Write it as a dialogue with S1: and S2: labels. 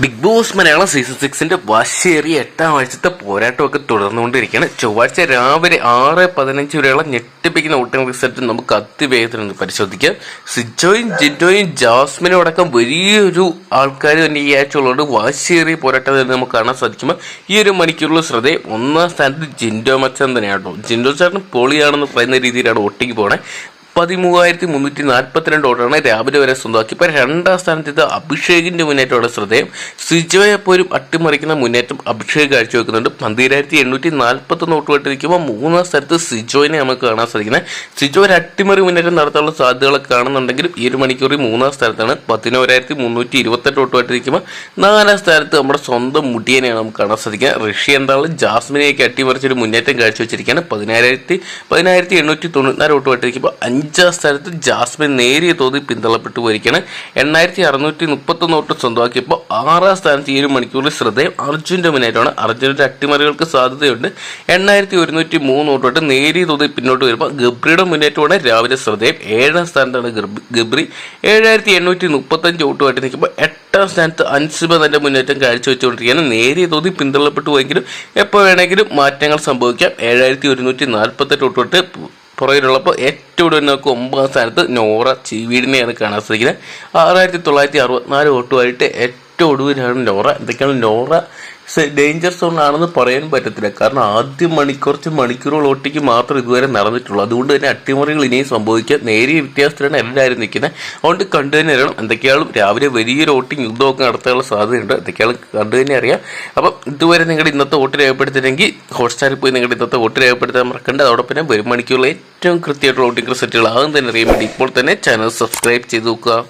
S1: Big boss Malayalam season സിക്സിന്റെ വാശിയേറിയ എട്ടാം ആഴ്ചത്തെ പോരാട്ടമൊക്കെ തുടർന്നുകൊണ്ടിരിക്കുകയാണ്. ചൊവ്വാഴ്ച രാവിലെ ആറ് പതിനഞ്ച് വരെയുള്ള ഞെട്ടിപ്പിക്കുന്ന വോട്ടിംഗ് റിസൾട്ട് നമുക്ക് അതിവേഗത്തിൽ പരിശോധിക്കാം. സിജോയും ജിൻഡോയും ജാസ്മിനും അടക്കം വലിയൊരു ആൾക്കാർ തന്നെ ഈ ആഴ്ച ഉള്ളതുകൊണ്ട് വാശിയേറിയ പോരാട്ടം തന്നെ നമുക്ക് കാണാൻ സാധിക്കുമ്പോൾ ഈ ഒരു മണിക്കൂറുള്ള ശ്രദ്ധ ഒന്നാം സ്ഥാനത്ത് ജിൻഡോ മച്ചൻ തന്നെയാണ് ജിൻഡോ ചേട്ടൻ പൊളിയാണെന്ന് പറയുന്ന രീതിയിലാണ് വോട്ടിംഗ് പോണേ. പതിമൂവായിരത്തി മുന്നൂറ്റി നാൽപ്പത്തിരണ്ട് വോട്ടാണ് രാവിലെ വരെ സ്വന്തമാക്കി. ഇപ്പൊ രണ്ടാം സ്ഥാനത്ത് ഇത് അഭിഷേകിന്റെ മുന്നേറ്റമാണ് ശ്രദ്ധേയം. സിജോയെ പോലും അട്ടിമറിക്കുന്ന മുന്നേറ്റം അഭിഷേക് കാഴ്ചവെക്കുന്നുണ്ട്. പന്തിരായിരത്തി എണ്ണൂറ്റി നാൽപ്പത്തൊന്ന് വോട്ട് വെട്ടിരിക്കുമ്പോൾ മൂന്നാം സ്ഥലത്ത് സിജോയിനെ നമുക്ക് കാണാൻ സാധിക്കുന്നത്. സിജോ ഒരു അട്ടിമറി മുന്നേറ്റം നടത്താനുള്ള സാധ്യതകളൊക്കെ കാണുന്നുണ്ടെങ്കിലും ഈ ഒരു മണിക്കൂറിൽ മൂന്നാം സ്ഥാനത്താണ്. പതിനോരായിരത്തി മുന്നൂറ്റി ഇരുപത്തെട്ട് വോട്ട് വെട്ടിരിക്കുമ്പോൾ നാലാം സ്ഥാനത്ത് നമ്മുടെ സ്വന്തം മുടിയനെയാണ് നമുക്ക് കാണാൻ സാധിക്കുക. റഷ്യ എന്താളും ജാസ്മിനെയൊക്കെ അട്ടിമറിച്ചൊരു മുന്നേറ്റം കാഴ്ചവെച്ചിരിക്കുകയാണ്. പതിനായിരത്തി പതിനായിരത്തി എണ്ണൂറ്റി തൊണ്ണൂറ്റിനാല് വോട്ട് വെട്ടിരിക്കുമ്പോൾ അഞ്ചാം സ്ഥാനത്ത് ജാസ്മിൻ നേരിയ തോതിൽ പിന്തള്ളപ്പെട്ടു പോയിരിക്കുകയാണ് എണ്ണായിരത്തി അറുന്നൂറ്റി മുപ്പത്തൊന്ന് വോട്ട് സ്വന്തമാക്കിയപ്പോൾ ആറാം സ്ഥാനത്ത് ഈ ഒരു മണിക്കൂറിൽ ശ്രദ്ധേയം അർജുന്റെ മുന്നേറ്റമാണ് അർജുന്റെ അട്ടിമറികൾക്ക് സാധ്യതയുണ്ട്. എണ്ണായിരത്തി ഒരുന്നൂറ്റി മൂന്ന് ഓട്ടോട്ട് നേരിയ തോതിൽ പിന്നോട്ട് വരുമ്പോൾ ഗബ്രിയുടെ മുന്നേറ്റമാണ് രാവിലെ ശ്രദ്ധേയം. ഏഴാം സ്ഥാനത്താണ് ഗബ്രി ഏഴായിരത്തി എണ്ണൂറ്റി മുപ്പത്തഞ്ച് ഓട്ടുമായിട്ട് നിൽക്കുമ്പോൾ എട്ടാം സ്ഥാനത്ത് അൻസിബ തന്റെ മുന്നേറ്റം കാഴ്ചവെച്ചുകൊണ്ടിരിക്കുകയാണ്. നേരിയ തോതിൽ പിന്തള്ളപ്പെട്ടു പോയെങ്കിലും എപ്പോൾ വേണമെങ്കിലും മാറ്റങ്ങൾ സംഭവിക്കാം. ഏഴായിരത്തി ഒരുന്നൂറ്റി നാൽപ്പത്തെട്ട് തൊട്ട് പുറകിലുള്ളപ്പോൾ ഏറ്റവും കൂടുതൽ നോക്കുക ഒമ്പതാം സ്ഥാനത്ത് നോറ ചീവീടിനെയാണ് കാണാൻ സാധിക്കുന്നത്. ആറായിരത്തി തൊള്ളായിരത്തി അറുപത്തിനാല് വോട്ടുമായിട്ട് ഏറ്റവും ഒടുവിലാണ് നോറ. എന്തൊക്കെയാണ് നോറ? ഡേഞ്ചർ സോൺ ആണെന്ന് പറയാൻ പറ്റത്തില്ല. കാരണം ആദ്യം മണിക്കൂർ കുറച്ച് മണിക്കൂറുകൾ ഒട്ടിക്ക് മാത്രം ഇതുവരെ നടന്നിട്ടുള്ളൂ. അതുകൊണ്ട് തന്നെ അട്ടിമറികൾ ഇനിയും സംഭവിക്കുക നേരിയ വ്യത്യാസത്തിലാണ് എല്ലാവരും നിൽക്കുന്നത്. അതുകൊണ്ട് കണ്ടു തന്നെ അറിയണം. എന്തൊക്കെയാളും രാവിലെ വലിയൊരു ഓട്ടിങ് യുദ്ധമൊക്കെ നടത്താനുള്ള സാധ്യതയുണ്ട്. എന്തൊക്കെയാളും കണ്ടു തന്നെ അറിയാം. അപ്പം ഇതുവരെ നിങ്ങളുടെ ഇന്നത്തെ വോട്ട് രേഖപ്പെടുത്തിയില്ലെങ്കിൽ ഹോട്ട്സ്റ്റാറിൽ പോയി നിങ്ങളുടെ ഇന്നത്തെ വോട്ട് രേഖപ്പെടുത്താൻ മറക്കണ്ട. അതോടൊപ്പം വരും മണിക്കൂറിൽ ഏറ്റവും കൃത്യമായിട്ടുള്ള വോട്ടിംഗ് റിസൾട്ടുകൾ ആകും തന്നെ അറിയാൻ വേണ്ടി ഇപ്പോൾ തന്നെ ചാനൽ സബ്സ്ക്രൈബ് ചെയ്ത് നോക്കുക.